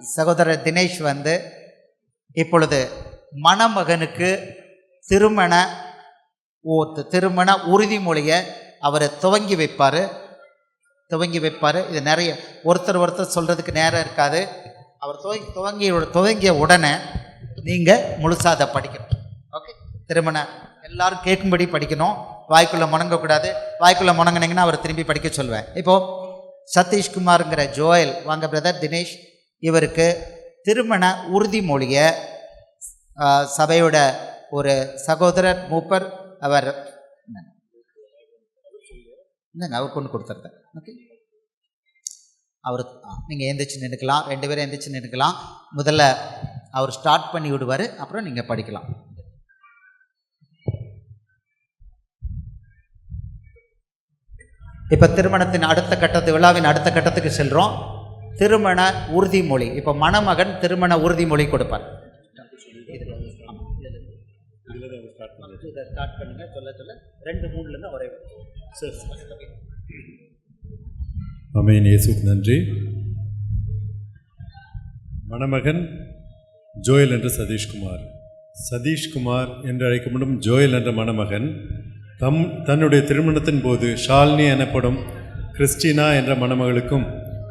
சகோதரர் தினேஷ் வந்து இப்பொழுது மணமகனுக்கு திருமண ஓத்து திருமண உறுதிமொழியை அவர் துவங்கி வைப்பார். துவங்கி வைப்பார். இது நிறைய ஒருத்தர் ஒருத்தர் சொல்கிறதுக்கு நேரம் இருக்காது. அவர் துவங்கி துவங்கி துவங்கிய உடனே நீங்கள் முழுசாக அதை படிக்கணும். ஓகே திருமண எல்லாரும் கேட்கும்படி படிக்கணும். வாய்க்குள்ளே முணங்கக்கூடாது. வாய்க்குள்ளே முணங்கினீங்கன்னா அவர் திரும்பி படிக்க சொல்லுவேன் இப்போது சதீஷ்குமாருங்கிற ஜோயல் வாங்க பிரதர் தினேஷ். இவருக்கு திருமண உறுதிமொழியை சபையோட ஒரு சகோதரர் மூப்பர் அவர் இந்தாங்க அவர் கொண்டு கொடுத்துருந்தேன். ஓகே அவர் நீங்கள் எந்திரிச்சு நின்றுக்கலாம் ரெண்டு பேரும் எந்திரிச்சு நின்றுக்கலாம் முதல்ல அவர் ஸ்டார்ட் பண்ணி விடுவார். அப்புறம் நீங்கள் படிக்கலாம். இப்போ திருமணத்தின் அடுத்த கட்டத்து விழாவின் அடுத்த கட்டத்துக்கு செல்கிறோம் திருமண உறுதிமொழி. இப்போ மணமகன் திருமண உறுதிமொழி கொடுப்பார். ஸ்டார்ட் பண்ணுங்க சொல்ல சொல்ல ரெண்டு மூணுலேருந்து ஒரே அமேன் இயேசுக்கு நன்றி. மணமகன் ஜோயல் என்ற சதீஷ்குமார். சதீஷ்குமார் என்று அழைக்கப்படும் ஜோயல் என்ற மணமகன் தம் தன்னுடைய திருமணத்தின் போது ஷாலினி எனப்படும் கிறிஸ்டினா என்ற மணமகளுக்கும்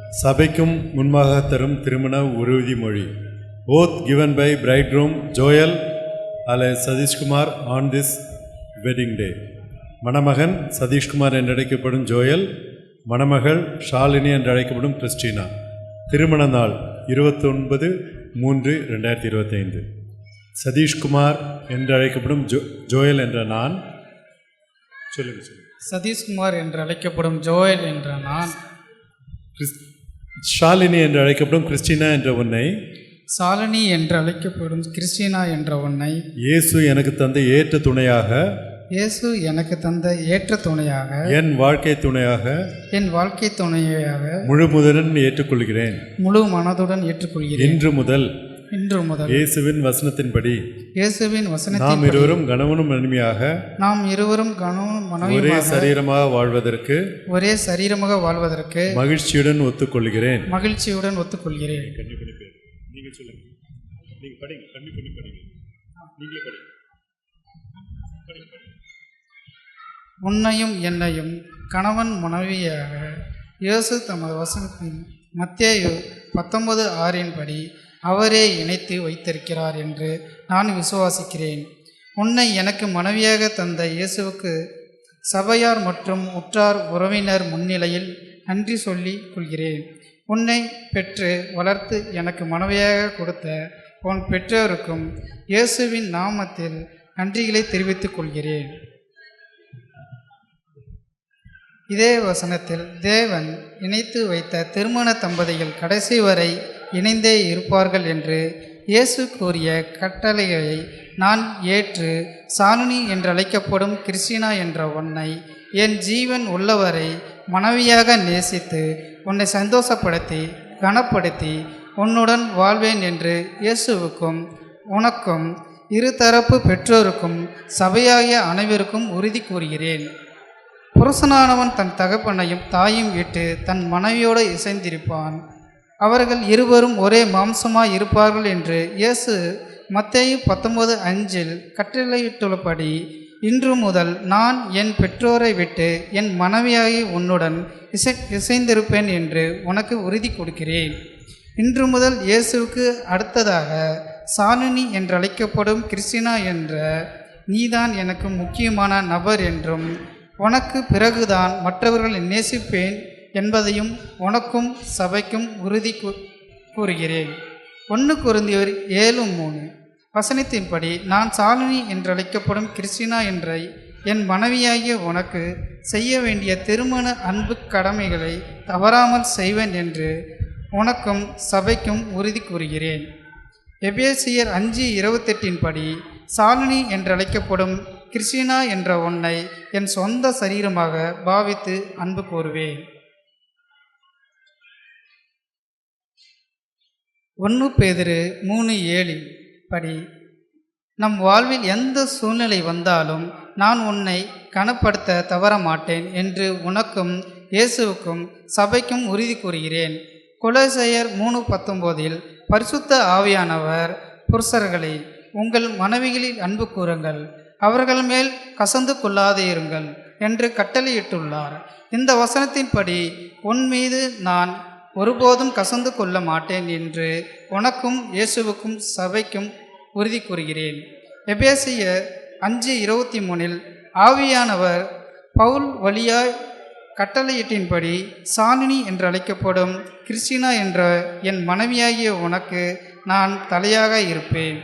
சபைக்கும் முன்பாக தரும் திருமண உறுதிமொழி oath given by bridegroom Joel அலை Satishkumar on this wedding day மணமகன் சதீஷ்குமார் என்று அழைக்கப்படும் ஜோயல் மணமகள் ஷாலினி என்று அழைக்கப்படும் கிறிஸ்டினா. திருமண நாள் இருபத்தொன்பது மூன்று ரெண்டாயிரத்தி இருபத்தைந்து. சதீஷ்குமார் என்று அழைக்கப்படும் ஜோ ஜோயல் என்ற நான். சொல்லுங்க சொல்லுங்க. சதீஷ்குமார் என்று அழைக்கப்படும் ஜோயல் என்ற நான். கிறிஸ் ஷாலினி என்று அழைக்கப்படும் கிறிஸ்டினா என்ற உன்னை. சாலினி என்று அழைக்கப்படும் கிறிஸ்டினா என்ற உன்னை. இயேசு எனக்கு தந்த ஏற்ற துணையாக. இயேசு எனக்கு தந்த ஏற்ற துணையாக. என் வாழ்க்கை துணையாக. என் வாழ்க்கை துணையாக. முழு முதலன் ஏற்றுக்கொள்கிறேன். முழு மனதுடன் ஏற்றுக்கொள்கிறேன். இன்று முதல் இன்று முதல் இயேசுவின் வசனத்தின்படி இயேசுவின் நாம் வசனத்தின் இருவரும் கணவனும் மனைவியாக நாம் இருவரும் கணவன் ஒரே மனைவியாக சரீரமாக வாழ்வதற்கு ஒரே சரீரமாக வாழ்வதற்கு மகிழ்ச்சியுடன் ஒத்துக்கொள்கிறேன். மகிழ்ச்சியுடன் ஒத்துக்கொள்கிறேன். நீங்க சொல்லுங்க. நீங்க படிங்க கண்ணி பண்ணி படிங்க. நீங்களே படிங்க. உன்னையும் என்னையும் கணவன் மனைவியாக இயேசு தமது வசனத்தின் மத்தேயு பத்தொன்பது ஆறின்படி அவரே இணைத்து வைத்திருக்கிறார் என்று நான் விசுவாசிக்கிறேன். உன்னை எனக்கு மனைவியாக தந்த இயேசுவுக்கு சபையார் மற்றும் உற்றார் உறவினர் முன்னிலையில் நன்றி சொல்லி கொள்கிறேன். உன்னை பெற்று வளர்த்து எனக்கு மனைவியாக கொடுத்த உன் பெற்றோருக்கும் இயேசுவின் நாமத்தில் நன்றிகளை தெரிவித்துக் கொள்கிறேன். இதே வசனத்தில் தேவன் இணைத்து வைத்த திருமண தம்பதிகள் கடைசி வரை இணைந்தே இருப்பார்கள் என்று இயேசு கூறிய கட்டளையை நான் ஏற்று சானுனி என்றழைக்கப்படும் கிறிஸ்டினா என்ற உன்னை என் ஜீவன் உள்ளவரை மனைவியாக நேசித்து உன்னை சந்தோஷப்படுத்தி கனப்படுத்தி உன்னுடன் வாழ்வேன் என்று இயேசுவுக்கும் உனக்கும் இருதரப்பு பெற்றோருக்கும் சபையாகிய அனைவருக்கும் உறுதி கூறுகிறேன். புருஷனானவன் தன் தகப்பனையும் தாயும் விட்டு தன் மனைவியோடு இசைந்திருப்பான். அவர்கள் இருவரும் ஒரே மாம்சமாய் இருப்பார்கள் என்று இயேசு மத்தேயு பத்தொன்பது அஞ்சில் கட்டளையிட்டுள்ளபடி இன்று முதல் நான் என் பெற்றோரை விட்டு என் மனைவியாகி உன்னுடன் இசை இசைந்திருப்பேன் என்று உனக்கு உறுதி கொடுக்கிறேன். இன்று முதல் இயேசுவுக்கு அடுத்ததாக சாலினி என்றழைக்கப்படும் கிறிஸ்டினா என்ற நீதான் எனக்கு முக்கியமான நபர் என்றும் உனக்கு பிறகுதான் மற்றவர்களை நேசிப்பேன் என்பதையும் உனக்கும் சபைக்கும் உறுதி கூ- கூறுகிறேன். ஒன்று குருந்தியோர் ஏழு மூணு. வசனத்தின்படி நான் சாலினி என்றழைக்கப்படும் கிறிஸ்டினா என்ற என் மனைவியாகிய உனக்கு செய்ய வேண்டிய திருமண அன்பு கடமைகளை தவறாமல் செய்வேன் என்று உனக்கும் சபைக்கும் உறுதி கூறுகிறேன். எபேசியர் அஞ்சு இருபத்தெட்டின் படி சாலினி என்றழைக்கப்படும் கிறிஸ்டினா என்ற உன்னை என் சொந்த சரீரமாக பாவித்து அன்பு கூறுவேன். ஒன்று பேதிரு மூணு ஏழு படி. நம் வாழ்வில் எந்த சூழ்நிலை வந்தாலும் நான் உன்னை கனப்படுத்த தவற மாட்டேன் என்று உனக்கும் இயேசுவுக்கும் சபைக்கும் உறுதி கூறுகிறேன். குலசெயர் மூணு பத்தொம்போதில் பரிசுத்த ஆவியானவர் புருஷர்களை உங்கள் மனைவிகளில் அன்பு கூறுங்கள். அவர்கள் மேல் கசந்து கொள்ளாதே என்று கட்டளையிட்டுள்ளார். இந்த வசனத்தின்படி உன் மீது நான் ஒருபோதும் கசந்து கொள்ள மாட்டேன் என்று உனக்கும் இயேசுவுக்கும் சபைக்கும் உறுதி கூறுகிறேன். எபேசிய அஞ்சு இருபத்தி மூணில் ஆவியானவர் பவுல் வழியாய் கட்டளையிட்டின்படி சாலினி என்று அழைக்கப்படும் கிறிஸ்டினா என்ற என் மனைவியாகிய உனக்கு நான் தலையாக இருப்பேன்.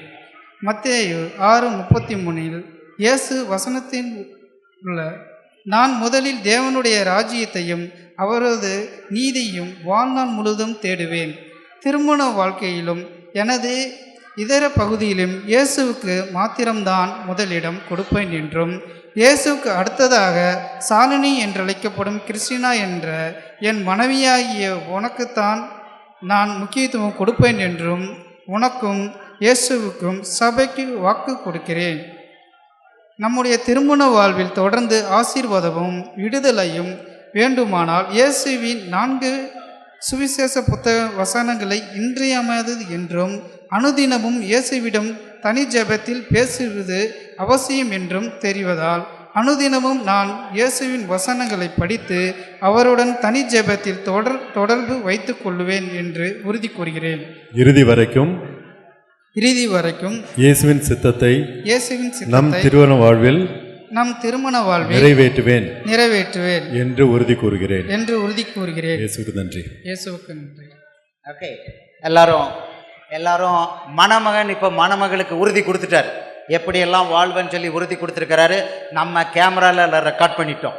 மத்தேயு ஆறு முப்பத்தி மூணில் இயேசு வசனத்தின் உள்ள நான் முதலில் தேவனுடைய ராஜ்யத்தையும் அவரது நீதியும் வாழ்நாள் முழுதும் தேடுவேன். திருமண வாழ்க்கையிலும் எனது இதர பகுதியிலும் இயேசுவுக்கு மாத்திரம்தான் முதலிடம் கொடுப்பேன் என்றும் இயேசுவுக்கு அடுத்ததாக சாலினி என்றழைக்கப்படும் கிறிஸ்டினா என்ற என் மனைவியாகிய உனக்குத்தான் நான் முக்கியத்துவம் கொடுப்பேன் என்றும் உனக்கும் இயேசுவுக்கும் சபைக்கு வாக்கு கொடுக்கிறேன். நம்முடைய திருமண வாழ்வில் தொடர்ந்து ஆசீர்வாதமும் விடுதலையும் வேண்டுமானால் இயேசுவின் நான்கு சுவிசேஷ புத்தக வசனங்களை இன்றியமையாதது என்றும் அனுதினமும் இயேசுவிடம் தனி ஜெபத்தில் பேசுவது அவசியம் என்றும் தெரிவதால் அனுதினமும் நான் இயேசுவின் வசனங்களை படித்து அவருடன் தனி ஜெபத்தில் தொடர் தொடர்பு வைத்துக் கொள்வேன் என்று உறுதி கூறுகிறேன். இறுதி வரைக்கும் இறுதி வரைக்கும் இயேசுவின் சித்தத்தை இயேசுவின் நம் திருவன வாழ்வில் நம் திருமண வாழ்வில் நிறைவேற்றுவேன் நிறைவேற்றுவேன் என்று உறுதி கூறுகிறேன். என்று உறுதி கூறுகிறேன். இயேசுவுக்கு நன்றி. இயேசுவுக்கு நன்றி. ஓகே எல்லாரும் எல்லாரும் மணமகன் இப்போ மணமகளுக்கு உறுதி கொடுத்துட்டார். எப்படியெல்லாம் வாழ்வேன்னு சொல்லி உறுதி கொடுத்துருக்கிறாரு? நம்ம கேமராவில் ரெக்கார்ட் பண்ணிட்டோம்.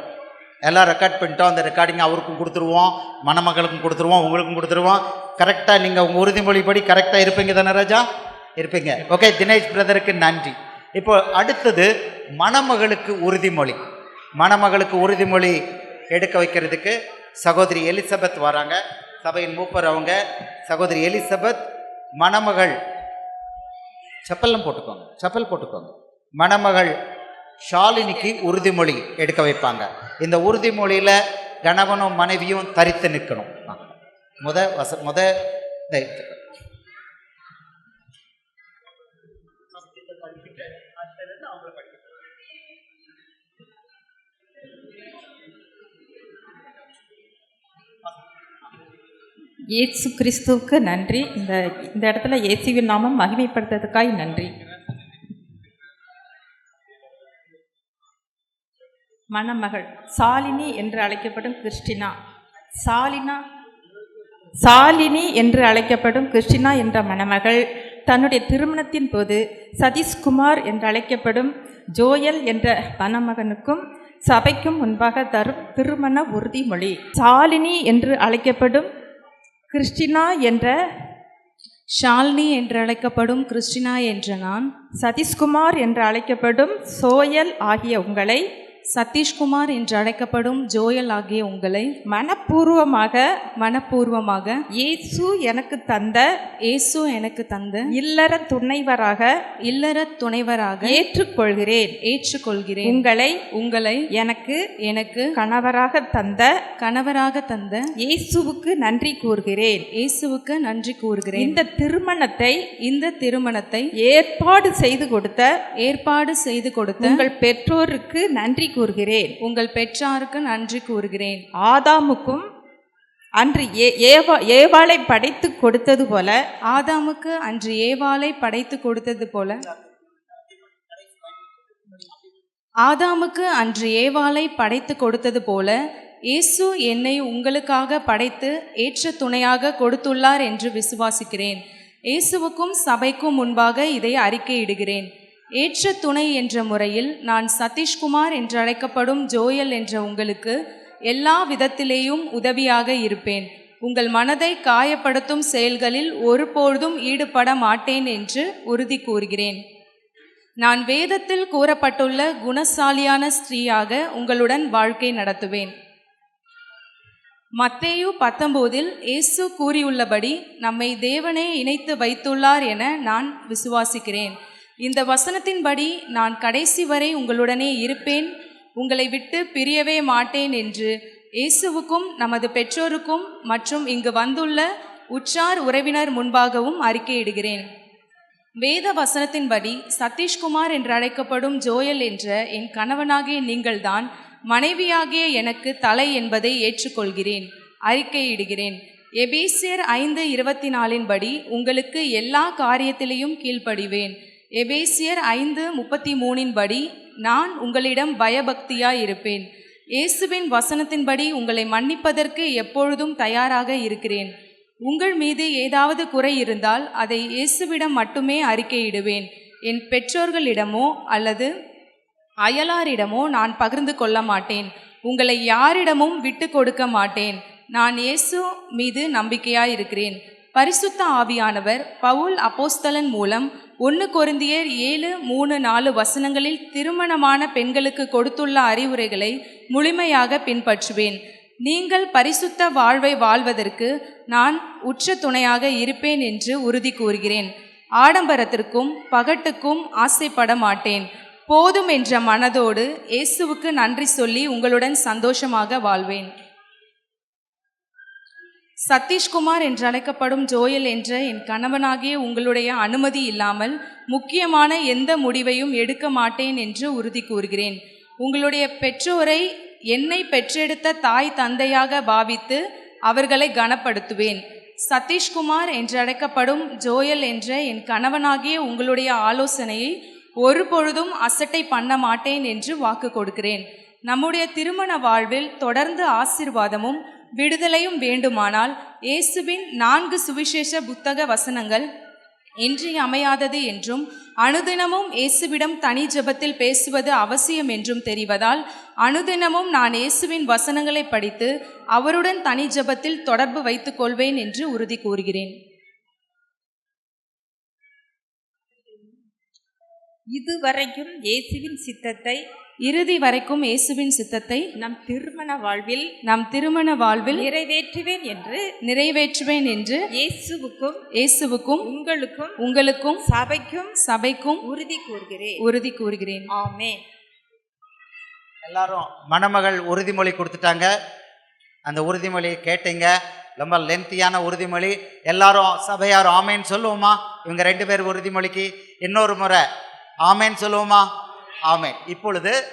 எல்லாம் ரெக்கார்ட் பண்ணிட்டோம். அந்த ரெக்கார்டிங் அவருக்கும் கொடுத்துருவோம் மணமகளுக்கும் கொடுத்துருவோம் உங்களுக்கும் கொடுத்துருவோம். கரெக்டாக நீங்கள் உங்கள் உறுதிமொழிப்படி கரெக்டாக இருப்பீங்க தானே ராஜா? இருப்பீங்க. ஓகே தினேஷ் பிரதருக்கு நன்றி. இப்போ அடுத்தது மணமகளுக்கு உறுதிமொழி. மணமகளுக்கு உறுதிமொழி எடுக்க வைக்கிறதுக்கு சகோதரி எலிசபெத் வராங்க. சபையின் மூப்பர் அவங்க. சகோதரி எலிசபெத் மணமகள் செப்பல்லாம் போட்டுக்கோங்க. செப்பல் போட்டுக்கோங்க. மணமகள் ஷாலினிக்கு உறுதிமொழி எடுக்க வைப்பாங்க. இந்த உறுதிமொழியில் கணவனும் மனைவியும் தரித்து நிற்கணும் முத வச முத இயேசு கிறிஸ்துவுக்கு நன்றி. இந்த இந்த இடத்துல இயேசுவின் நாமம் மகிமைப்படுத்துறதுக்காய் நன்றி. மணமகள் சாலினி என்று அழைக்கப்படும் கிறிஸ்டினா. சாலினா சாலினி என்று அழைக்கப்படும் கிறிஸ்டினா என்ற மணமகள் தன்னுடைய திருமணத்தின் போது சதீஷ்குமார் என்று அழைக்கப்படும் ஜோயல் என்ற மணமகனுக்கும் சபைக்கும் முன்பாக தரும் திருமண உறுதிமொழி. சாலினி என்று அழைக்கப்படும் கிறிஸ்டினா என்ற ஷால்னி என்று அழைக்கப்படும் கிறிஸ்டினா என்ற நான் சதீஷ்குமார் என்று அழைக்கப்படும் சோயல் ஆகிய உங்களை சதீஷ்குமார் என்று அழைக்கப்படும் ஜோயல் ஆகிய உங்களை மனப்பூர்வமாக மனப்பூர்வமாக இயேசு எனக்கு தந்த இயேசு எனக்கு தந்த இல்லற துணைவராக இல்லற துணைவராக ஏற்றுக்கொள்கிறேன். ஏற்றுக்கொள்கிறேன். உங்களை உங்களை எனக்கு எனக்கு கணவராக தந்த கணவராக தந்த இயேசுவுக்கு நன்றி கூறுகிறேன். இயேசுவுக்கு நன்றி கூறுகிறேன். இந்த திருமணத்தை இந்த திருமணத்தை ஏற்பாடு செய்து கொடுத்த ஏற்பாடு செய்து கொடுத்த உங்கள் பெற்றோருக்கு நன்றி கூறுகிறேன். உங்கள் பெற்றாருக்கு நன்றி கூறுகிறேன். ஆதாமுக்கும் அன்று ஏ ஏவா ஏவாளை படைத்து கொடுத்தது போல ஆதாமுக்கு அன்று ஏவாளை படைத்து கொடுத்தது போல ஆதாமுக்கு அன்று ஏவாளை படைத்து கொடுத்தது போல இயேசு என்னை உங்களுக்காக படைத்து ஏற்ற துணையாக கொடுத்துள்ளார் என்று விசுவாசிக்கிறேன். இயேசுவுக்கும் சபைக்கும் முன்பாக இதை அறிக்கையிடுகிறேன். ஏற்ற துணை என்ற முறையில் நான் சதீஷ்குமார் என்று அழைக்கப்படும் ஜோயல் என்ற உங்களுக்கு எல்லா விதத்திலேயும் உதவியாக இருப்பேன். உங்கள் மனதை காயப்படுத்தும் செயல்களில் ஒருபொழுதும் ஈடுபட மாட்டேன் என்று உறுதி கூறுகிறேன். நான் வேதத்தில் கூறப்பட்டுள்ள குணசாலியான ஸ்திரீயாக உங்களுடன் வாழ்க்கை நடத்துவேன். மத்தேயு பத்தொம்போதில் இயேசு கூறியுள்ளபடி நம்மை தேவனே இணைத்து வைத்துள்ளார் என நான் விசுவாசிக்கிறேன். இந்த வசனத்தின்படி நான் கடைசி வரை உங்களுடனே இருப்பேன். உங்களை விட்டு பிரியவே மாட்டேன் என்று இயேசுவுக்கும் நமது பெற்றோருக்கும் மற்றும் இங்கு வந்துள்ள உற்றார் உறவினர் முன்பாகவும் அறிக்கையிடுகிறேன். வேத வசனத்தின்படி சதீஷ்குமார் என்று அழைக்கப்படும் ஜோயல் என்ற என் கணவனாகிய நீங்கள்தான் மனைவியாகிய எனக்கு தலை என்பதை ஏற்றுக்கொள்கிறேன். அறிக்கையிடுகிறேன். எபேசியர் ஐந்து இருபத்தி நாலின்படி உங்களுக்கு எல்லா காரியத்திலையும் கீழ்ப்படிவேன். எபேசியர் ஐந்து முப்பத்தி மூணின்படி நான் உங்களிடம் பயபக்தியாய் இருப்பேன் இயேசுவின் வசனத்தின்படி உங்களை மன்னிப்பதற்கு எப்பொழுதும் தயாராக இருக்கிறேன். உங்கள் மீது ஏதாவது குறை இருந்தால் அதை இயேசுவிடம் மட்டுமே அறிக்கையிடுவேன். என் பெற்றோர்களிடமோ அல்லது அயலாரிடமோ நான் பகிர்ந்து கொள்ள மாட்டேன். உங்களை யாரிடமும் விட்டு கொடுக்க மாட்டேன். நான் இயேசு மீது நம்பிக்கையாயிருக்கிறேன். பரிசுத்த ஆவியானவர் பவுல் அப்போஸ்தலன் மூலம் ஒன்று கொருந்தியர் ஏழு மூணு நாலு வசனங்களில் திருமணமான பெண்களுக்கு கொடுத்துள்ள அறிவுரைகளை முழுமையாக பின்பற்றுவேன். நீங்கள் பரிசுத்த வாழ்வை வாழ்வதற்கு நான் உற்ற துணையாக இருப்பேன் என்று உறுதி கூறுகிறேன். ஆடம்பரத்திற்கும் பகட்டுக்கும் ஆசைப்பட மாட்டேன். போதும் என்ற மனதோடு இயேசுவுக்கு நன்றி சொல்லி உங்களுடன் சந்தோஷமாக வாழ்வேன். சதீஷ்குமார் என்று அழைக்கப்படும் ஜோயல் என்ற என் கணவனாகிய உங்களுடைய அனுமதி இல்லாமல் முக்கியமான எந்த முடிவையும் எடுக்க மாட்டேன் என்று உறுதி கூறுகிறேன். உங்களுடைய பெற்றோரை என்னை பெற்றெடுத்த தாய் தந்தையாக பாவித்து அவர்களை கனப்படுத்துவேன். சதீஷ்குமார் என்று அழைக்கப்படும் ஜோயல் என்ற என் கணவனாகிய உங்களுடைய ஆலோசனையை ஒருபொழுதும் அசட்டை பண்ண மாட்டேன் என்று வாக்கு கொடுக்கிறேன். நம்முடைய திருமண வாழ்வில் தொடர்ந்து ஆசீர்வாதமும் விடுதலையும் வேண்டுமானால் இயேசுவின் நான்கு சுவிசேஷ புத்தக வசனங்கள் இன்றியமையாதது என்றும் அனுதினமும் இயேசுவிடம் தனி ஜெபத்தில் பேசுவது அவசியம் என்றும் தெரிவதால் அனுதினமும் நான் இயேசுவின் வசனங்களை படித்து அவருடன் தனி ஜெபத்தில் தொடர்பு வைத்துக் கொள்வேன் என்று உறுதி கூறுகிறேன். இதுவரைக்கும் இயேசுவின் சித்தத்தை இறுதி வரைக்கும் இயேசுவின் சித்தத்தை நம் திருமண வாழ்வில் நம் திருமண வாழ்வில் நிறைவேற்றுவேன் என்று நிறைவேற்றுவேன் என்று இயேசுவுக்கும் இயேசுவுக்கும் உங்களுக்கும் உங்களுக்கும் சபைக்கும் சபைக்கும் உறுதி கூறுகிறேன். உறுதி கூறுகிறேன். ஆமென். எல்லாரும் மணமகள் உறுதிமொழி கொடுத்துட்டாங்க. அந்த உறுதிமொழியை கேட்டீங்க. ரொம்ப லென்த்தியான உறுதிமொழி. எல்லாரும் சபையார் ஆமேன்னு சொல்லுவோமா? இவங்க ரெண்டு பேர் உறுதிமொழிக்கு இன்னொரு முறை ஆமேன்னு சொல்லுவோமா? ஆமேன் இப்பொழுது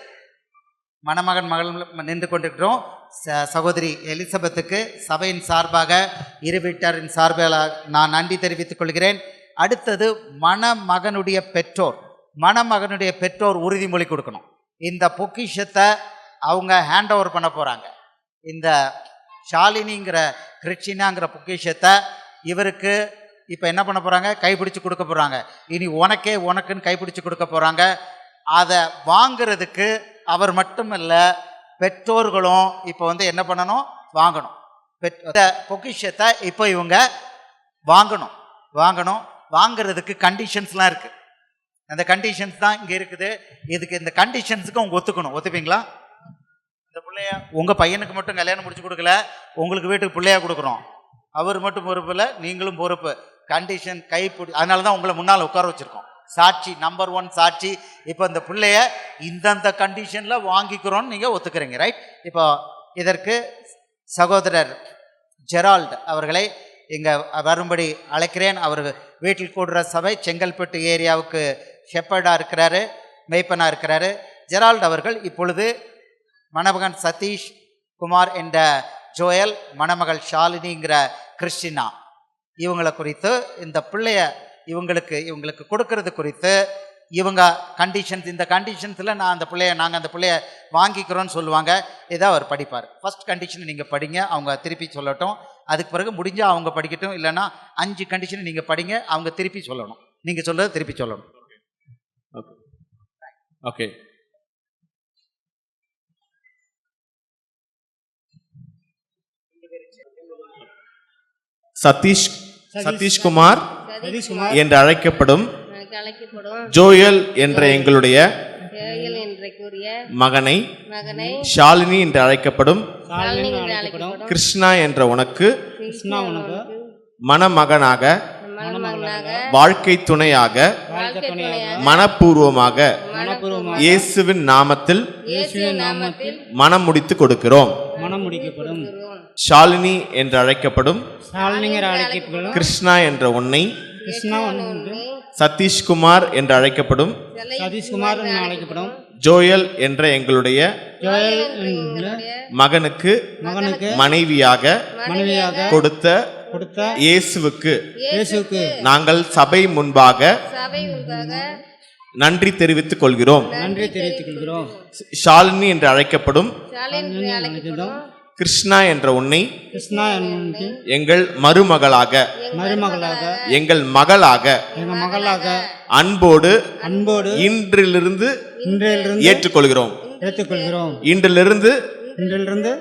மணமகன் மகள் நின்று கொண்டிருக்கிறோம். ச- சகோதரி எலிசபெத்துக்கு சபையின் சார்பாக இரு வீட்டாரின் சார்பில் நான் நன்றி தெரிவித்துக் கொள்கிறேன். அடுத்தது மணமகனுடைய பெற்றோர். மணமகனுடைய பெற்றோர் உறுதிமொழி கொடுக்கணும். இந்த பொக்கிஷத்தை அவங்க ஹேண்ட் ஓவர் பண்ண போகிறாங்க இந்த ஷாலினிங்கிற கிருஷ்ணாங்கிற பொக்கிஷத்தை இவருக்கு இப்போ என்ன பண்ண போகிறாங்க கைப்பிடிச்சு கொடுக்க போகிறாங்க இனி உனக்கே உனக்குன்னு கைப்பிடிச்சு கொடுக்க போகிறாங்க அதை வாங்குறதுக்கு அவர் மட்டுமல்ல பெற்றோர்களும் இப்போ வந்து என்ன பண்ணணும்? வாங்கணும். பெற் இந்த பொக்கிஷத்தை இப்போ இவங்க வாங்கணும். வாங்கணும். வாங்குறதுக்கு கண்டிஷன்ஸ்லாம் இருக்குது அந்த கண்டிஷன்ஸ் தான் இங்கே இருக்குது. இதுக்கு இந்த கண்டிஷன்ஸுக்கு அவங்க ஒத்துக்கணும். ஒத்துப்பீங்களா? இந்த பிள்ளைய உங்கள் பையனுக்கு மட்டும் கல்யாணம் முடிச்சு கொடுக்கல. உங்களுக்கு வீட்டுக்கு பிள்ளையா கொடுக்குறோம். அவர் மட்டும் பொறுப்பு இல்லை நீங்களும் பொறுப்பு. கண்டிஷன் கைப்பிடி அதனால தான் உங்களை முன்னால் உட்கார வச்சுருக்கோம். சாட்சி நம்பர் ஒன் சாட்சி. இப்போ இந்த பிள்ளைய இந்தந்த கண்டிஷனில் வாங்கிக்கிறோன்னு நீங்கள் ஒத்துக்கிறீங்க ரைட் இப்போ இதற்கு சகோதரர் ஜெரால்ட் அவர்களை இங்கே வரும்படி அழைக்கிறேன். அவர் வீட்டில் கூடுற சபை செங்கல்பட்டு ஏரியாவுக்கு ஷெப்பர்டாக இருக்கிறாரு மெய்ப்பனாக இருக்கிறாரு. ஜெரால்ட் அவர்கள் இப்பொழுது மணமகன் சதீஷ் குமார் என்ற ஜோயல் மணமகள் ஷாலினிங்கிற கிறிஸ்டினா. இவங்களை குறித்து இந்த பிள்ளைய இவங்களுக்கு இவங்களுக்கு கொடுக்கறது குறித்து இவங்க கண்டிஷன்ஸ் இந்த கண்டிஷன்ஸில் நான் அந்த பிள்ளைய நாங்கள் அந்த பிள்ளைய வாங்கிக்கிறோன்னு சொல்லுவாங்க. இதை அவர் படிப்பார். ஃபர்ஸ்ட் கண்டிஷன் நீங்கள் படிங்க அவங்க திருப்பி சொல்லட்டும். அதுக்கு பிறகு முடிஞ்சால் அவங்க படிக்கட்டும் இல்லைன்னா அஞ்சு கண்டிஷன் நீங்கள் படிங்க அவங்க திருப்பி சொல்லணும். நீங்கள் சொல்றது திருப்பி சொல்லணும். ஓகே சதீஷ் சதீஷ்குமார். என்று அழைக்கப்படும் அழைக்கப்படும் ஜோயல் என்ற எங்களுடைய மகனை மகனை ஷாலினி என்று அழைக்கப்படும் ஷாலினி என்று அழைக்கப்படும் கிருஷ்ணா என்ற உனக்கு கிருஷ்ணா உனக்கு மணமகனாக வாழ்க்கை துணையாக மனப்பூர்வமாக மனப்பூர்வமாக இயேசுவின் நாமத்தில் இயேசுவின் நாமத்தில் மனம் முடித்து கொடுக்கிறோம். ஷாலினி என்று அழைக்கப்படும். கிருஷ்ணா என்ற உன்னை கிருஷ்ணா சதீஷ்குமார் என்று அழைக்கப்படும் சதீஷ்குமார் என்று அழைக்கப்படும் ஜோயல் என்ற எங்களுடைய ஜோயல் என்ற மகனுக்கு மகனுக்கு மனைவியாக மனைவியாக கொடுத்த கொடுத்த இயேசுவுக்கு. இயேசுக்கு நாங்கள் சபை முன்பாக நன்றி தெரிவித்துக் கொள்கிறோம். நன்றி தெரிவித்துக் கொள்கிறோம். ஷாலினி என்று அழைக்கப்படும் கிருஷ்ணா என்ற உன்னை கிருஷ்ணா என்று எங்கள் மருமகளாக மருமகளாக எங்கள் மகளாக எங்கள் மகளாக அன்போடு அன்போடு இன்றிலிருந்து இன்றிலிருந்து ஏற்றுக்கொள்கிறோம். ஏற்றுக்கொள்கிறோம். இன்றிலிருந்து இன்றிலிருந்து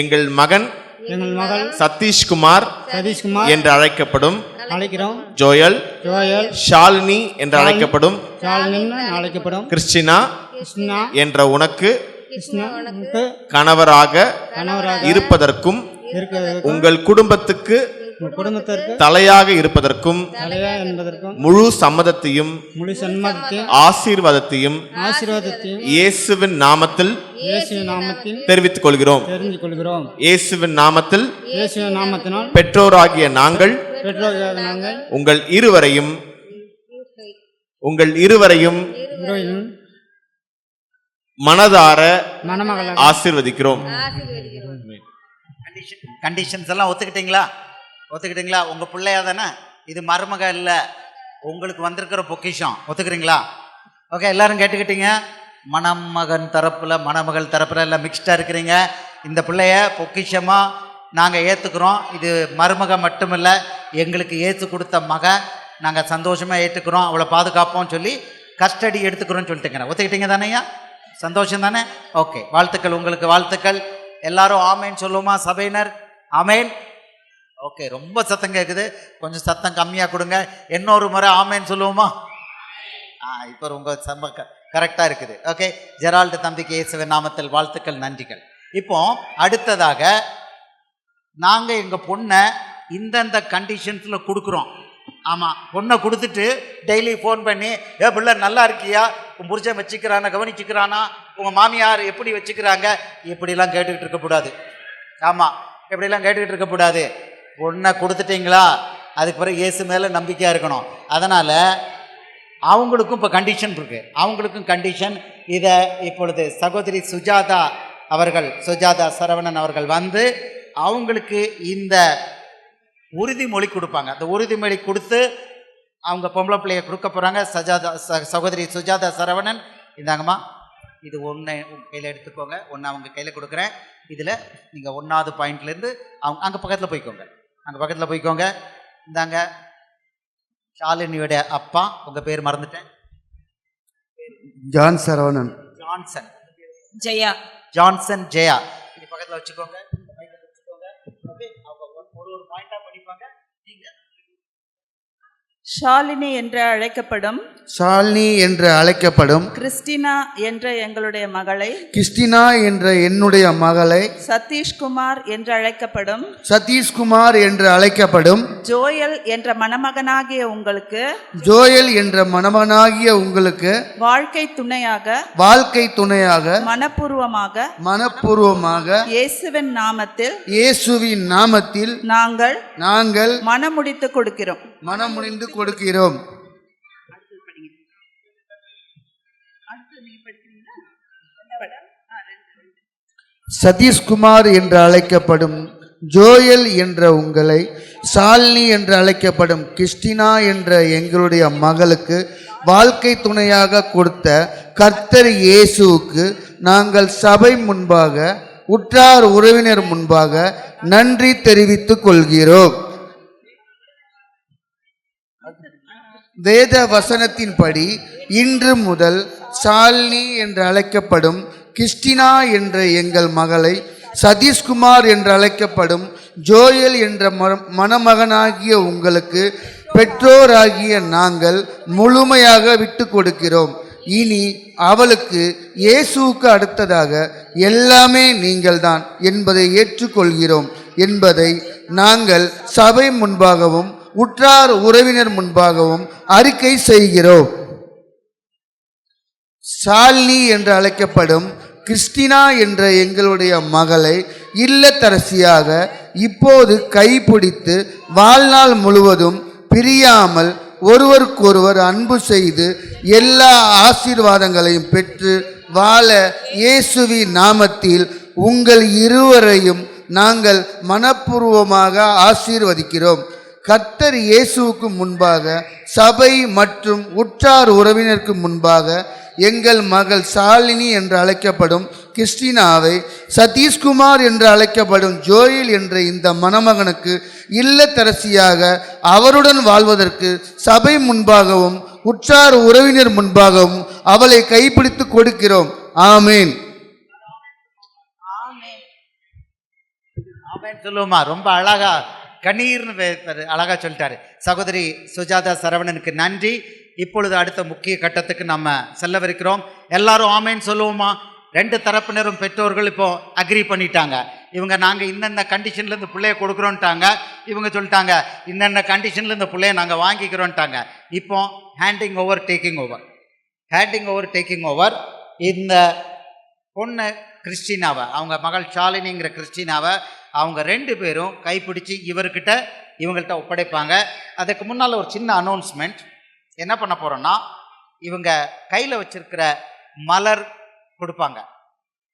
எங்கள் மகன் எங்கள் மகள் சதீஷ்குமார் சதீஷ்குமார் என்று அழைக்கப்படும் அழைக்கிறோம். ஜோயல் ஜோயல் ஷாலினி என்று அழைக்கப்படும் ஷாலினி அழைக்கப்படும் கிறிஸ்டினா கிருஷ்ணா என்ற உனக்கு கணவராக இருப்பதற்கும் உங்கள் குடும்பத்துக்கு குடும்பத்திற்கு தலையாக இருப்பதற்கும் முழு சம்மதத்தையும் முழு ஆசீர்வாதத்தையும் ஆசீர்வாதத்தையும் இயேசுவின் நாமத்தில் தெரிவித்துக் கொள்கிறோம். இயேசுவின் நாமத்தில் நாமத்தினால் பெற்றோராகிய நாங்கள் உங்கள் இருவரையும் உங்கள் இருவரையும் மனதார மணமகளாக ஆசீர்வதிக்கிறோம். கண்டிஷன் கண்டிஷன்ஸ் எல்லாம் ஒத்துக்கிட்டீங்களா? ஒத்துக்கிட்டீங்களா? உங்கள் பிள்ளையா தானே? இது மருமக இல்லை. உங்களுக்கு வந்திருக்கிற பொக்கிஷம். ஒத்துக்கிறீங்களா? ஓகே எல்லாரும் கேட்டுக்கிட்டீங்க? மணமகன் தரப்பில் மணமகள் தரப்பில் எல்லாம் மிக்ஸ்டாக இருக்கிறீங்க. இந்த பிள்ளைய பொக்கிஷமாக நாங்கள் ஏற்றுக்கிறோம் இது மருமக மட்டுமில்லை எங்களுக்கு ஏற்று கொடுத்த மக நாங்கள் சந்தோஷமாக ஏற்றுக்கிறோம் அவளை பாதுகாப்போம் சொல்லி கஸ்டடி எடுத்துக்கிறோம்னு சொல்லிட்டுங்க. ஒத்துக்கிட்டீங்க தானேயா சந்தோஷம் தானே ஓகே வாழ்த்துக்கள் உங்களுக்கு வாழ்த்துக்கள். எல்லாரும் ஆமேன்னு சொல்லுவோமா சபையினர்? ஆமேன். ஓகே ரொம்ப சத்தம் கேட்குது கொஞ்சம் சத்தம் கம்மியாக கொடுங்க. இன்னொரு முறை ஆமேன்னு சொல்லுவோமா? ஆ இப்போ உங்கள் சம்ப கரெக்டாக இருக்குது. ஓகே ஜெரால்டு தம்பிக்கு இயேசுவின் நாமத்தில் வாழ்த்துக்கள் நன்றிகள். இப்போ அடுத்ததாக நாங்கள் எங்கள் பொண்ணை இந்தந்த கண்டிஷன்ஸில் கொடுக்குறோம். ஆமாம் பொண்ணை கொடுத்துட்டு டெய்லி ஃபோன் பண்ணி ஏ பிள்ளை நல்லா இருக்கியா? உன் புருஷன் வச்சுக்கிறானா கவனிச்சுக்கிறானா உங்கள் மாமியார் எப்படி வச்சுக்கிறாங்க இப்படிலாம் கேட்டுக்கிட்டு இருக்கக்கூடாது ஆமாம் இப்படிலாம் கேட்டுக்கிட்டு இருக்கக்கூடாது ஒன்றை கொடுத்துட்டீங்களா அதுக்கு பிறகு இயேசு மேலே நம்பிக்கையாக இருக்கணும். அதனால் அவங்களுக்கும் இப்போ கண்டிஷன் இருக்குது அவங்களுக்கும் கண்டிஷன் இதை இப்பொழுது சகோதரி சுஜாதா அவர்கள் சுஜாதா சரவணன் அவர்கள் வந்து அவங்களுக்கு இந்த உறுதிமொழி கொடுப்பாங்க. அந்த உறுதிமொழி கொடுத்து அவங்க பொம்பளை பிள்ளைய கொடுக்க போகிறாங்க சஜாதா ச சகோதரி சுஜாதா சரவணன். இந்தாங்கம்மா இது ஒன்று உங்கள் கையில் எடுத்துக்கோங்க. ஒன்று அவங்க கையில் கொடுக்குறேன். இதில் நீங்கள் ஒன்றாவது பாயிண்ட்லேருந்து அவங்க அங்கே பக்கத்தில் போய்க்கோங்க. அங்கே பக்கத்தில் போய்க்கோங்க. இந்தாங்க ஷாலினியோட அப்பா உங்கள் பேர் மறந்துட்டேன். John Saravanan. Johnson. Jaya. Johnson Jaya. இது பக்கத்தில் வச்சுக்கோங்க. அவங்க ஒரு- ஒரு ஒரு பாயிண்டாக படிப்பாங்க நீங்கள் ஷாலினி என்று அழைக்கப்படும் ஷாலினி என்று அழைக்கப்படும் கிறிஸ்டினா என்ற எங்களுடைய மகளை கிறிஸ்டினா என்ற என்னுடைய மகளை சதீஷ்குமார் என்று அழைக்கப்படும் சதீஷ்குமார் என்று அழைக்கப்படும் ஜோயல் என்ற மணமகனாகிய உங்களுக்கு ஜோயல் என்ற மணமனாகிய உங்களுக்கு வாழ்க்கை துணையாக வாழ்க்கை துணையாக மனப்பூர்வமாக மனப்பூர்வமாக இயேசுவின் நாமத்தில் இயேசுவின் நாமத்தில் நாங்கள் நாங்கள் மனமுடித்து கொடுக்கிறோம். மனமுடிந்து கொடுக்கிறோம். சதீஷ்குமார் என்று அழைக்கப்படும் ஜோயல் என்ற உங்களை சாலினி என்று அழைக்கப்படும் கிறிஸ்டினா என்ற எங்களுடைய மகளுக்கு வாழ்க்கை துணையாக கொடுத்த கர்த்தர் இயேசுவுக்கு நாங்கள் சபை முன்பாக உற்றார் உறவினர் முன்பாக நன்றி தெரிவித்துக் கொள்கிறோம். வேத வசனத்தின்படி இன்று முதல் சாலினி என்று அழைக்கப்படும் கிறிஸ்டினா என்ற எங்கள் மகளை சதீஷ்குமார் என்று அழைக்கப்படும் ஜோயல் என்ற மணமகனாகிய உங்களுக்கு பெற்றோராகிய நாங்கள் முழுமையாக விட்டு கொடுக்கிறோம். இனி அவளுக்கு இயேசுவுக்கு அடுத்ததாக எல்லாமே நீங்கள்தான் என்பதை ஏற்றுக்கொள்கிறோம் என்பதை நாங்கள் சபை முன்பாகவும் உற்றார் உறவினர் முன்பாகவும் அறிக்கை செய்கிறோம். சாலினி என்று அழைக்கப்படும் கிறிஸ்டினா என்ற எங்களுடைய மகளை இல்லத்தரசியாக இப்போது கைப்பிடித்து வாழ்நாள் முழுவதும் பிரியாமல் ஒருவருக்கொருவர் அன்பு செய்து எல்லா ஆசீர்வாதங்களையும் பெற்று வாழ இயேசுவி நாமத்தில் உங்கள் இருவரையும் நாங்கள் மனப்பூர்வமாக ஆசீர்வதிக்கிறோம். கர்த்தர் இயேசுவுக்கு முன்பாக சபை மற்றும் உற்றார் உறவினருக்கு முன்பாக எங்கள் மகள் சாலினி என்று அழைக்கப்படும் கிறிஸ்டினாவை சதீஷ்குமார் என்று அழைக்கப்படும் ஜோயில் என்ற இந்த மணமகனுக்கு இல்லத்தரசியாக அவருடன் வாழ்வதற்கு சபை முன்பாகவும் உற்றார் உறவினர் முன்பாகவும் அவளை கைப்பிடித்து கொடுக்கிறோம். ஆமீன். சொல்லுமா ரொம்ப அழகா கண்ணீர்னு அழகாக சொல்லிட்டாரு. சகோதரி சுஜாதா சரவணனுக்கு நன்றி. இப்பொழுது அடுத்த முக்கிய கட்டத்துக்கு நம்ம செல்லவிருக்கிறோம். எல்லாரும் ஆமேன்னு சொல்லுவோமா? ரெண்டு தரப்பினரும் பெற்றோர்கள் இப்போ அக்ரி பண்ணிட்டாங்க. இவங்க நாங்கள் இன்னென்ன கண்டிஷன்லேருந்து இந்த பிள்ளைய கொடுக்குறோன்ட்டாங்க. இவங்க சொல்லிட்டாங்க இன்னென்ன கண்டிஷன்லேருந்து இந்த பிள்ளைய நாங்கள் வாங்கிக்கிறோன்ட்டாங்க. இப்போ handing over taking over handing over taking over இந்த பொண்ணு கிறிஸ்டினாவை அவங்க மகள் ஷாலினிங்கிற கிறிஸ்டினாவை அவங்க ரெண்டு பேரும் கைப்பிடிச்சு இவர்கிட்ட இவங்கள்ட்ட ஒப்படைப்பாங்க. அதுக்கு முன்னால் ஒரு சின்ன அனௌன்ஸ்மெண்ட் என்ன பண்ண போகிறோன்னா இவங்க கையில் வச்சிருக்கிற மலர் கொடுப்பாங்க.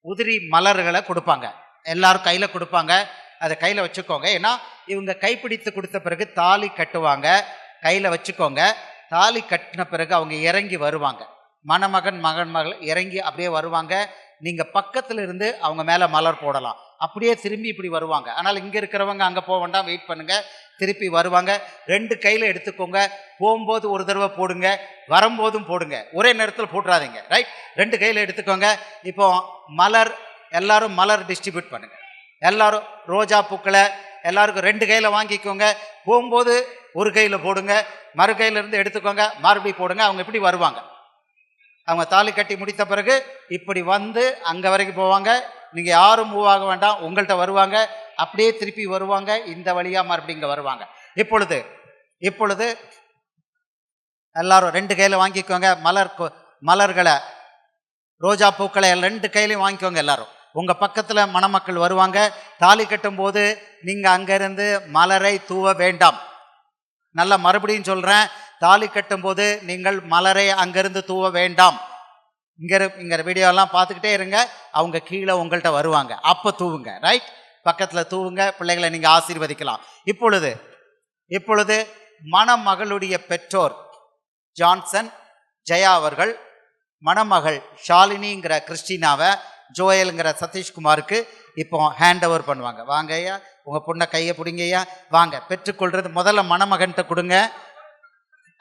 உதிரி மலர்களை கொடுப்பாங்க. எல்லாரும் கையில் கொடுப்பாங்க. அதை கையில் வச்சுக்கோங்க. ஏன்னா இவங்க கைப்பிடித்து கொடுத்த பிறகு தாலி கட்டுவாங்க. கையில் வச்சுக்கோங்க. தாலி கட்டின பிறகு அவங்க இறங்கி வருவாங்க. மணமகன் மகன் மகள் இறங்கி அப்படியே வருவாங்க. நீங்கள் பக்கத்தில் இருந்து அவங்க மேலே மலர் போடலாம். அப்படியே திரும்பி இப்படி வருவாங்க. ஆனால் இங்கே இருக்கிறவங்க அங்கே போக வேண்டாம் வெயிட் பண்ணுங்க. திருப்பி வருவாங்க. ரெண்டு கையில் எடுத்துக்கோங்க. போகும்போது ஒரு தடவை போடுங்க. வரும்போதும் போடுங்க. ஒரே நேரத்தில் போட்டுறாதீங்க. ரைட் ரெண்டு கையில் எடுத்துக்கோங்க. இப்போ மலர் எல்லாரும் மலர் டிஸ்ட்ரிபியூட் பண்ணுங்க. எல்லாரும் ரோஜா பூக்களை எல்லாருக்கும் ரெண்டு கையில் வாங்கிக்கோங்க. போகும்போது ஒரு கையில் போடுங்க. மறு கையில இருந்து எடுத்துக்கோங்க. மறுபடியும் போடுங்க. அவங்க இப்படி வருவாங்க. அவங்க தாலி கட்டி முடித்த பிறகு இப்படி வந்து அங்கே வரைக்கும் போவாங்க. நீங்கள் யாரும் மூவ் ஆக வேண்டாம். உங்கள்கிட்ட வருவாங்க. அப்படியே திருப்பி வருவாங்க. இந்த வழியாக மறுபடியும் இங்கே வருவாங்க. இப்பொழுது இப்பொழுது எல்லாரும் ரெண்டு கையில் வாங்கிக்கோங்க. மலர் மலர்களை ரோஜா பூக்களை ரெண்டு கையிலையும் வாங்கிக்கோங்க எல்லாரும். உங்கள் பக்கத்தில் மணமக்கள் வருவாங்க. தாலி கட்டும்போது நீங்கள் அங்கேருந்து மலரை தூவ வேண்டாம். நல்ல மறுபடியும் சொல்கிறேன் தாலி கட்டும்போது நீங்கள் மலரை அங்கேருந்து தூவ வேண்டாம். இங்கே இங்கே வீடியோலாம் பார்த்துக்கிட்டே இருங்க. அவங்க கீழே உங்கள்கிட்ட வருவாங்க. அப்போ தூவுங்க ரைட் பக்கத்தில் தூவுங்க பிள்ளைகளை நீங்கள் ஆசீர்வதிக்கலாம். இப்பொழுது இப்பொழுது மணமகளுடைய பெற்றோர் ஜான்சன் ஜெயா அவர்கள் மணமகள் ஷாலினிங்கிற கிறிஸ்டினாவை ஜோயலுங்கிற சதீஷ்குமாருக்கு இப்போ ஹேண்ட் ஓவர் பண்ணுவாங்க. வாங்க ஐயா உங்கள் பொண்ணை கையை பிடிங்க ஐயா. வாங்க பெற்றுக்கொள்வது முதல்ல மணமகன்கிட்ட கொடுங்க.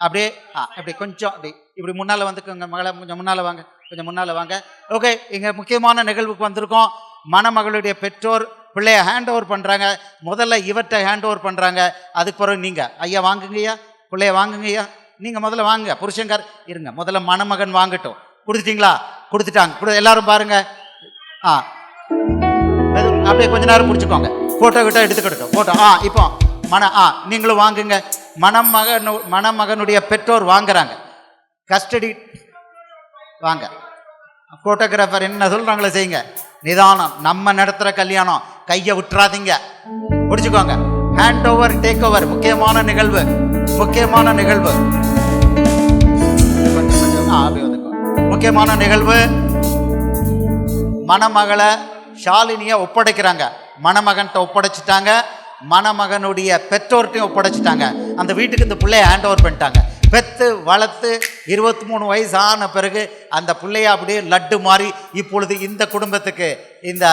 அப்படியே ஆ கொஞ்சம் அப்படி. இப்படி முன்னால் வந்துக்கோங்க மகளை கொஞ்சம் முன்னால் வாங்க கொஞ்சம் முன்னால் வாங்க. ஓகே இங்கே முக்கியமான நிகழ்வுக்கு வந்திருக்கோம். மணமகளுடைய பெற்றோர் பிள்ளைய ஹேண்ட் ஓவர் பண்ணுறாங்க முதல்ல இவர்கிட்ட ஹேண்ட் ஓவர் பண்ணுறாங்க அதுக்கு பிறகு நீங்கள் ஐயா வாங்குங்கய்யா. பிள்ளைய வாங்குங்கய்யா. நீங்கள் முதல்ல வாங்க புருஷங்கார் இருங்க முதல்ல மணமகன் வாங்கட்டும். கொடுத்துட்டீங்களா? கொடுத்துட்டாங்க. கொடு எல்லாரும் பாருங்க. ஆ. அப்படியே கொஞ்ச நேரம் பிடிச்சிக்கோங்க. ஃபோட்டோ கிட்ட எடுத்துக்கிட்டோம் ஃபோட்டோ ஆ இப்போ மன ஆ நீங்களும் வாங்குங்க. மணமகனு மணமகனுடைய பெற்றோர் வாங்குறாங்க. கஸ்டடி வாங்க. ஃபோட்டோகிராஃபர் என்ன சொல்கிறாங்களோ செய்யுங்க. நிதானம். நம்ம நடத்துகிற கல்யாணம். கையை விட்டுறாதீங்க. பிடிச்சிக்கோங்க ஹேண்ட் ஓவர் டேக் ஓவர் முக்கியமான நிகழ்வு. முக்கியமான நிகழ்வு. கொஞ்சம் முக்கியமான நிகழ்வு. மணமகளை ஷாலினியை ஒப்படைக்கிறாங்க. மணமகன்கிட்ட ஒப்படைச்சிட்டாங்க. மணமகனுடைய பெற்றோர்கிட்டையும் ஒப்படைச்சிட்டாங்க. அந்த வீட்டுக்கு இந்த பிள்ளைய ஹேண்ட் ஓவர் பண்ணிட்டாங்க. பெற்று வளர்த்து இருபத்தி மூணு வயசு ஆன பிறகு அந்த பிள்ளைய அப்படியே லட்டு மாறி இப்பொழுது இந்த குடும்பத்துக்கு இந்த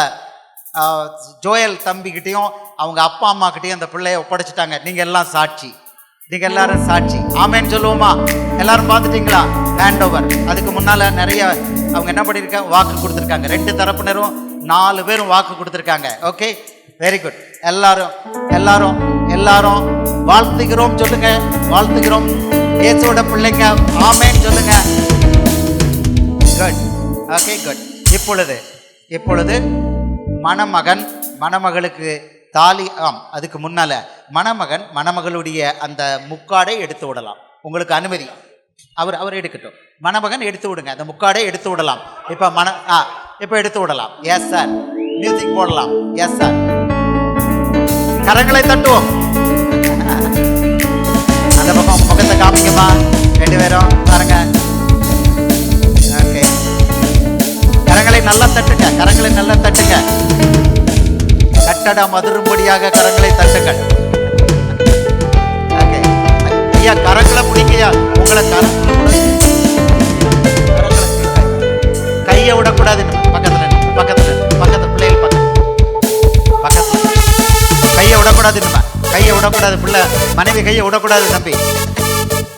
ஜோயல் தம்பிக்கிட்டேயும் அவங்க அப்பா அம்மாக்கிட்டேயும் அந்த பிள்ளைய ஒப்படைச்சிட்டாங்க. நீங்கள் எல்லாம் சாட்சி. நீங்கள் எல்லாரும் சாட்சி. ஆமேன்னு சொல்லுவோமா? எல்லாரும் பார்த்துட்டீங்களா? ஹேண்ட் ஓவர் அதுக்கு முன்னால் நிறைய அவங்க என்ன பண்ணியிருக்காங்க வாக்கு கொடுத்துருக்காங்க. ரெண்டு தரப்பினரும் நாலு பேரும் வாக்கு கொடுத்துருக்காங்க. ஓகே வெரி குட் எல்லாரும் எல்லாரும் எல்லாரும் வாழ்த்துகிறோம் சொல்லுங்க. வாழ்த்துகிறோம். இயேசுவோட பிள்ளைங்க. ஆமேன்னு சொல்லுங்க. குட் ஓகே குட் இப்பொழுது இப்பொழுது மணமகன் மணமகளுக்கு தாலி ஆம் அதுக்கு முன்னால மணமகன் மணமகளுடைய அந்த முக்காடை எடுத்து விடலாம். உங்களுக்கு அனுமதி. அவர் அவர் எடுக்கட்டும். மணமகன் எடுத்து விடுங்க. அந்த முக்காடை எடுத்து விடலாம். இப்போ மண ஆ இப்போ எடுத்து விடலாம். எஸ் சார் மியூசிக் போடலாம். எஸ் சார் கரங்களை தட்டுவோம். அந்த பக்கம் முகத்தை காமிங்கம்மா ரெண்டு பேரும் பாருங்க. கரங்களை நல்லா தட்டுங்க கரங்களை நல்லா தட்டுங்க. கட்டடம் அதிரும்படியாக கரங்களை தட்டுங்கள் ஐயா கரங்களை பிடிக்கையா உங்களை கரங்களை கையை விடக்கூடாது பக்கத்துல பக்கத்தில் பக்கத்துல விடக்கூடாது நம்ம. கையை விடக்கூடாது பிள்ளை. மனைவி கையை விடக்கூடாது தம்பி.